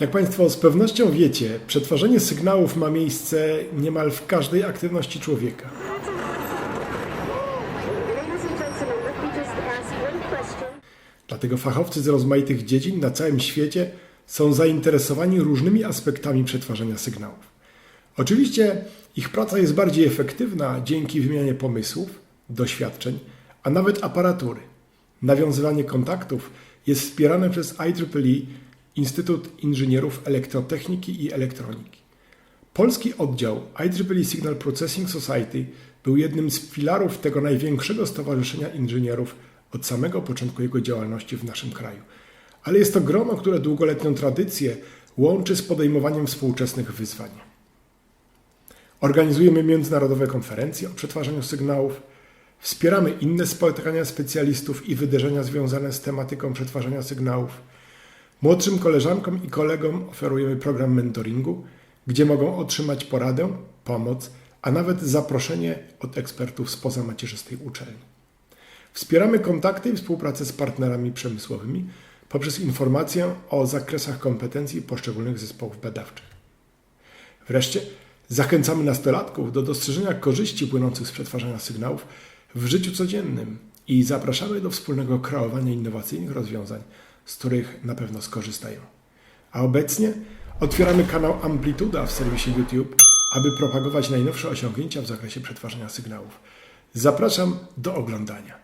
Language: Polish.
Jak Państwo z pewnością wiecie, przetwarzanie sygnałów ma miejsce niemal w każdej aktywności człowieka. Dlatego fachowcy z rozmaitych dziedzin na całym świecie są zainteresowani różnymi aspektami przetwarzania sygnałów. Oczywiście ich praca jest bardziej efektywna dzięki wymianie pomysłów, doświadczeń, a nawet aparatury. Nawiązywanie kontaktów jest wspierane przez IEEE, Instytut Inżynierów Elektrotechniki i Elektroniki. Polski oddział IEEE Signal Processing Society był jednym z filarów tego największego stowarzyszenia inżynierów od samego początku jego działalności w naszym kraju. Ale jest to grono, które długoletnią tradycję łączy z podejmowaniem współczesnych wyzwań. Organizujemy międzynarodowe konferencje o przetwarzaniu sygnałów, wspieramy inne spotkania specjalistów i wydarzenia związane z tematyką przetwarzania sygnałów. Młodszym koleżankom i kolegom oferujemy program mentoringu, gdzie mogą otrzymać poradę, pomoc, a nawet zaproszenie od ekspertów spoza macierzystej uczelni. Wspieramy kontakty i współpracę z partnerami przemysłowymi poprzez informację o zakresach kompetencji poszczególnych zespołów badawczych. Wreszcie zachęcamy nastolatków do dostrzeżenia korzyści płynących z przetwarzania sygnałów w życiu codziennym i zapraszamy do wspólnego kreowania innowacyjnych rozwiązań, z których na pewno skorzystają. A obecnie otwieramy kanał Amplituda w serwisie YouTube, aby propagować najnowsze osiągnięcia w zakresie przetwarzania sygnałów. Zapraszam do oglądania.